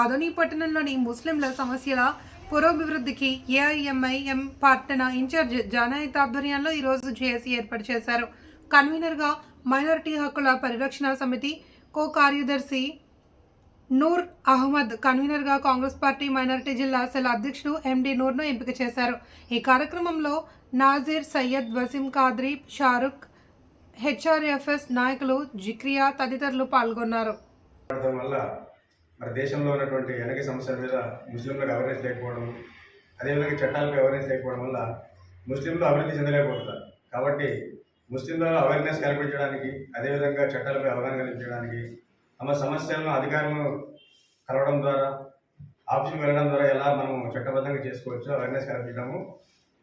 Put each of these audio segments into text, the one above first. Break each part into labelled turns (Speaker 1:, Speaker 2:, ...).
Speaker 1: ఆదోని పట్టణంలోని ముస్లింల సమస్యల పురోభివృద్ధికి ఏఐఎంఐఎం పట్టణ ఇన్ఛార్జ్ జానాయత్ ఆధ్వర్యంలో ఈరోజు జేఏసీ ఏర్పాటు చేశారు. కన్వీనర్గా మైనారిటీ హక్కుల పరిరక్షణ సమితి కో కార్యదర్శి నూర్ అహ్మద్ కన్వీనర్గా కాంగ్రెస్ పార్టీ మైనారిటీ జిల్లా సెల్ అధ్యక్షుడు ఎండి నూర్ను ఎంపిక చేశారు. ఈ కార్యక్రమంలో నాజీర్ సయ్యద్ వసీం ఖాద్రి షారుఖ్ హెచ్ఆర్ఎఫ్ఎస్ నాయకులు జిక్రియా తదితరులు పాల్గొన్నారు.
Speaker 2: మరి దేశంలో ఉన్నటువంటి వెనక సమస్యల మీద ముస్లింలకు అవేర్నెస్ లేకపోవడం అదేవిధంగా చట్టాలకు అవేర్నెస్ లేకపోవడం వల్ల ముస్లింలు అభివృద్ధి చెందలేకపోతున్నారు. కాబట్టి ముస్లింలలో అవేర్నెస్ కల్పించడానికి అదేవిధంగా చట్టాలపై అవగాహన కల్పించడానికి తమ సమస్యలను అధికారులను కలవడం ద్వారా ఆఫీస్కి వెళ్ళడం ద్వారా ఎలా మనం చట్టబద్ధంగా చేసుకోవచ్చు అవేర్నెస్ కల్పించడము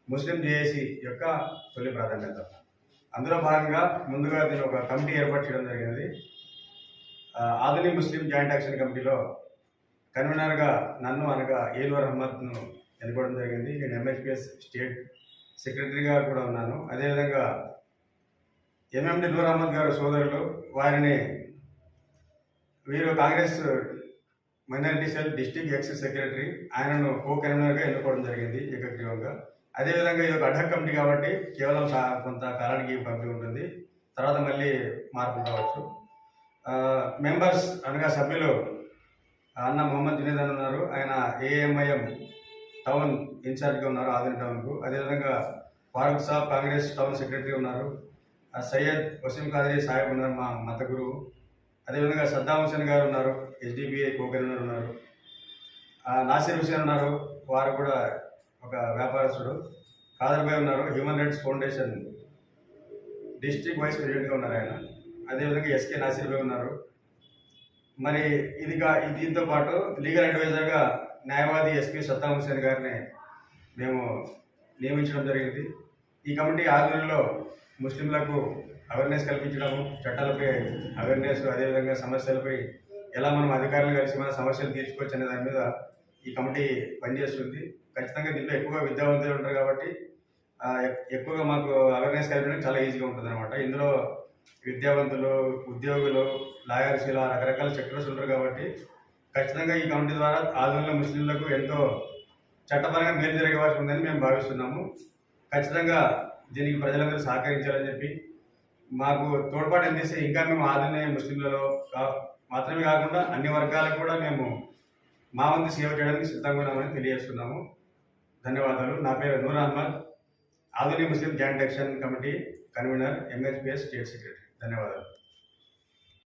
Speaker 2: ముస్లిం జేఏసీ యొక్క తొలి ప్రాధాన్యత. అందులో భాగంగా ముందుగా దీని ఒక కమిటీ ఏర్పాటు చేయడం జరిగినది. ఆదిలి ముస్లిం జాయింట్ యాక్షన్ కమిటీలో కన్వీనర్గా నన్ను అనగా ఏలూర్ అహ్మద్ను ఎన్నుకోవడం జరిగింది. నేను ఎంఎస్పిఎస్ స్టేట్ సెక్రటరీగా కూడా ఉన్నాను. అదేవిధంగా ఎంఎండి నూర్ అహ్మద్ గారు సోదరులు వారిని వీరు Congress minority cell district ex secretary ఆయనను కో కన్వీనర్గా ఎన్నుకోవడం జరిగింది ఏకగ్రీవంగా. అదేవిధంగా ఇది ఒక అడ్హక్ కమిటీ కాబట్టి కేవలం కొంత కాలానికి పంపి ఉంటుంది. తర్వాత మళ్ళీ మార్పులు కావచ్చు. మెంబర్స్ అనగా సభ్యులు అన్న మొహమ్మద్ జునేద్ అని ఉన్నారు. ఆయన ఏఎంఐఎం టౌన్ ఇన్ఛార్జ్గా ఉన్నారు ఆదిన టౌన్కు. అదేవిధంగా ఫారూక్ సాబ్ కాంగ్రెస్ టౌన్ సెక్రటరీ ఉన్నారు. సయ్యద్ వసీం ఖాదరీ సాహెబ్ ఉన్నారు మా మత గురువు. అదేవిధంగా సద్దాం హుసేన్ గారు ఉన్నారు హెచ్డిబిఐ కోకరినర్ ఉన్నారు. నాసిర్ హుసేన్ ఉన్నారు వారు కూడా ఒక వ్యాపారస్తుడు. కాదర్బాయ్ ఉన్నారు human rights foundation district vice ప్రెసిడెంట్గా ఉన్నారు ఆయన. అదేవిధంగా ఎస్కే నాసిర్ భాయ్ ఉన్నారు. మరి ఇది దీంతో పాటు లీగల్ అడ్వైజర్గా న్యాయవాది ఎస్పీ సద్దాం హుసేన్ గారిని మేము నియమించడం జరిగింది. ఈ కమిటీ ఆధ్వర్యంలో ముస్లింలకు అవేర్నెస్ కల్పించడము చట్టాలపై అవేర్నెస్ అదేవిధంగా సమస్యలపై ఎలా మనం అధికారులు కలిసి మన సమస్యలు తీర్చుకోవచ్చు అనే దాని మీద ఈ కమిటీ పనిచేస్తుంది. ఖచ్చితంగా దీంట్లో ఎక్కువగా విద్యావంతులు ఉంటారు కాబట్టి ఎక్కువగా మాకు అవేర్నెస్ కల్పించడం చాలా ఈజీగా ఉంటుంది అనమాట ఇందులో విద్యావంతులు ఉద్యోగులు లాయర్స్ ఇలా రకరకాల సెక్టర్స్ ఉంటారు కాబట్టి ఖచ్చితంగా ఈ కమిటీ ద్వారా ఆందోళన ముస్లింలకు ఎంతో చట్టపరంగా మేలు జరగవలసి ఉందని మేము భావిస్తున్నాము. ఖచ్చితంగా దీనికి ప్రజలందరూ సహకరించాలని చెప్పి మాకు తోడ్పాటు అందిస్తే ఇంకా మేము ఆదరణ ముస్లింలలో కా- మాత్రమే కాకుండా అన్ని వర్గాలకు కూడా మేము మా వంతు సేవ చేయడానికి సిద్ధంగా ఉన్నామని తెలియజేస్తున్నాము. ధన్యవాదాలు. నా పేరు నూర్ అహ్మద్. ఆధునిక Muslim joint action committee convener MHPS state secretary ధన్యవాదాలు.